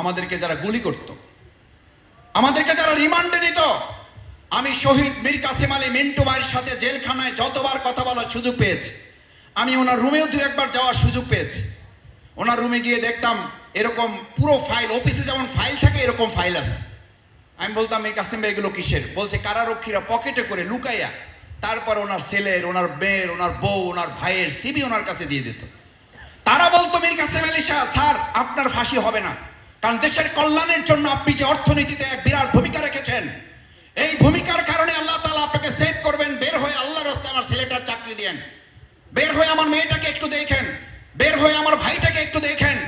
আমাদেরকে যারা গুলি করত, আমাদেরকে যারা রিমান্ডে নিত, আমি শহীদ মীর কাসিম আলী মিন্টু ভাইয়ের সাথে জেলখানায় যতবার কথা বলার সুযোগ পেয়েছি, আমি ওনার রুমেও দু একবার যাওয়ার সুযোগ পেয়েছি। ওনার রুমে গিয়ে দেখতাম এরকম পুরো ফাইল, অফিসে যেমন ফাইল থাকে, এরকম ফাইল আছে। আমি বলতাম, মীর কাসিম ভাই, এগুলো কিসের? বলছে, কারারক্ষীরা পকেটে করে লুকাইয়া তারপর ওনার ছেলের, ওনার মেয়ের, ওনার বউ, ওনার ভাইয়ের সিবি ওনার কাছে দিয়ে দিত। তারা বলতো, মীর কাসিম আলী শাহ স্যার, আপনার ফাঁসি হবে না। কারণ দেশের কল্যাণের জন্য আপনি যে অর্থনীতিতে এক বিরাট ভূমিকা রেখেছেন, এই ভূমিকার কারণে আল্লাহ তালা আপনাকে সেভ করবেন। বের হয়ে আল্লাহ রাস্তায় আমার ছেলেটার চাকরি দেন বের হয়ে আমার মেয়েটাকে একটু দেখেন। বের হয়ে আমার ভাইটাকে একটু দেখেন।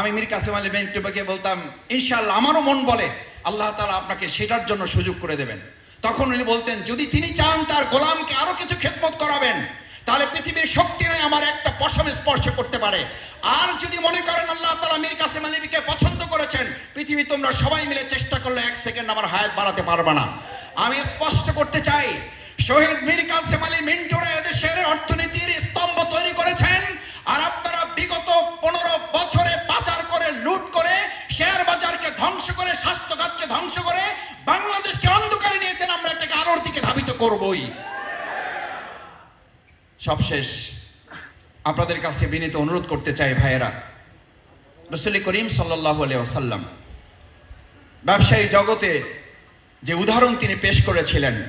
আমি মীর কাসিম আলী বেন্টুবাকে বলতাম ইনশাল্লাহ আমারও মন বলে আল্লাহ তালা আপনাকে সেটার জন্য সুযোগ করে দেবেন। তখন উনি বলতেন, যদি তিনি চান তার গোলামকে আরও কিছু খেদমত করাবেন তাহলে পৃথিবীর শক্তি নেই আমার একটা পশম স্পর্শ করতে পারে। আর যদি মনে করেন আল্লাহ তাআলা মীর কাসিম আলীকে পছন্দ করেছেন, পৃথিবী তোমরা সবাই মিলে চেষ্টা করলে এক সেকেন্ড আমার হায়াত বাড়াতে পারবে না। আমি স্পষ্ট করতে চাই, শহীদ মীর কাসিম আলী মিন্টুরা এদেশের অর্থনীতির স্তম্ভ তৈরি করেছেন আর আপনারা বিগত পনেরো বছরে পাচার করে, লুট করে, শেয়ার বাজারকে ধ্বংস করে স্বাস্থ্য খাতকে ধ্বংস করে, বাংলাদেশকে অন্ধকারে নিয়েছেন আমরা এটাকে আলোর দিকে ধাবিত করবই। সবশেষ আপনাদের কাছে বিনীত অনুরোধ করতে চাই ভাইয়েরা। রসুল করিম সাল্লাহ আসাল্লাম ব্যবসায়ী জগতে যে উদাহরণ তিনি পেশ করেছিলেন,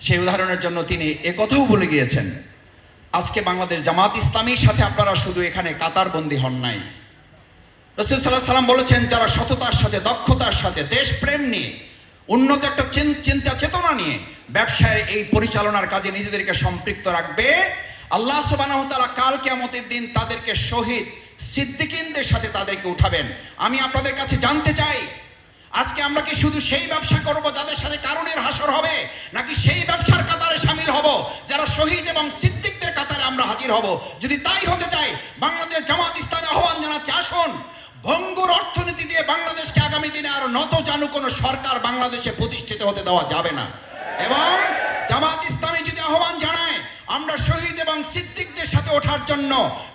সেই উদাহরণের জন্য তিনি একথাও বলে গিয়েছেন, আজকে বাংলাদেশ জামাত ইসলামীর সাথে আপনারা শুধু এখানে কাতার কাতারবন্দি হন নাই। রসুল সাল্লাহ সাল্লাম বলেছেন, যারা সততার সাথে, দক্ষতার সাথে, দেশপ্রেম নিয়ে উন্নত একটা চিন- চিন্তা চেতনা নিয়ে ব্যবসায়ের এই পরিচালনার কাজে নিজেদেরকে সম্পৃক্ত রাখবে। আল্লাহ সুবাহ কাল কেমতের দিন তাদেরকে শহীদ সিদ্দিকিনদের সাথে তাদেরকে উঠাবেন। আমি আপনাদের কাছে জানতে চাই, আজকে আমরা কি শুধু সেই ব্যবসা করব যাদের সাথে কারণের হাসর হবে, নাকি সেই ব্যবসার কাতারে সামিল হব, যারা শহীদ এবং সিদ্দিকদের কাতারে আমরা হাজির হব? যদি তাই হতে চাই, বাংলাদেশ জামাত ইসলামে আহ্বান জানাচ্ছে, আসুন, ভঙ্গুর অর্থনীতি দিয়ে বাংলাদেশকে আগামী দিনে আরও নত জানু কোনো সরকার বাংলাদেশে প্রতিষ্ঠিত হতে দেওয়া যাবে না। এবং জামাত ইসলামী যদি আহ্বান জানায়, আমরা শহীদ এবং সিদ্দিকদের সাথে ওঠার জন্য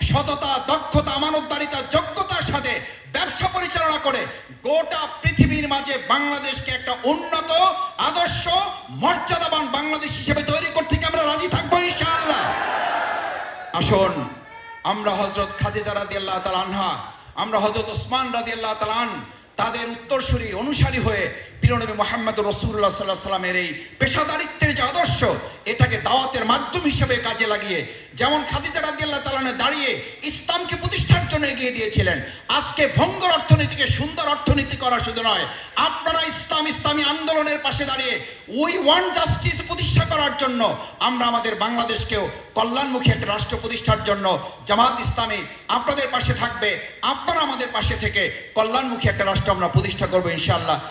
সততা, দক্ষতা, আমানতদারিতা, যোগ্যতার সাথে ব্যবসা পরিচালনা করে গোটা পৃথিবীর মাঝে বাংলাদেশকে একটা উন্নত, আদর্শ, মর্যাদাবান বাংলাদেশ হিসেবে তৈরি করতে আমরা রাজি থাকব ইনশাআল্লাহ? আসুন, আমরা হজরত খাদিজা রাদি আল্লাহ আনহা, আমরা হজরত ওসমান রাদি আল্লাহ তালান তাদের উত্তরসূরি অনুসারী হয়ে প্রিয়নবী মোহাম্মদ রসুল্লাহ সাল্লাহ সাল্লামের এই পেশাদারিত্বের যে আদর্শ, এটাকে দাওয়াতের মাধ্যম হিসেবে কাজে লাগিয়ে, যেমন খাদিজা রাদি আল্লাহ তালানে দাঁড়িয়ে ইসলামকে প্রতিষ্ঠার জন্য এগিয়ে দিয়েছিলেন। আজকে ভঙ্গর অর্থনীতিকে সুন্দর অর্থনীতি করা শুধু নয়, আপনারা ইসলাম, ইসলামী আন্দোলনের পাশে দাঁড়িয়ে উই ওয়ান জাস্টিস প্রতিষ্ঠা করার জন্য আমরা আমাদের বাংলাদেশকেও কল্যাণমুখী একটা রাষ্ট্র প্রতিষ্ঠার জন্য জামাত ইসলামী আপনাদের পাশে থাকবে, আপনারা আমাদের পাশে থেকে কল্যাণমুখী একটা রাষ্ট্র আমরা প্রতিষ্ঠা করব ইনশাআল্লাহ।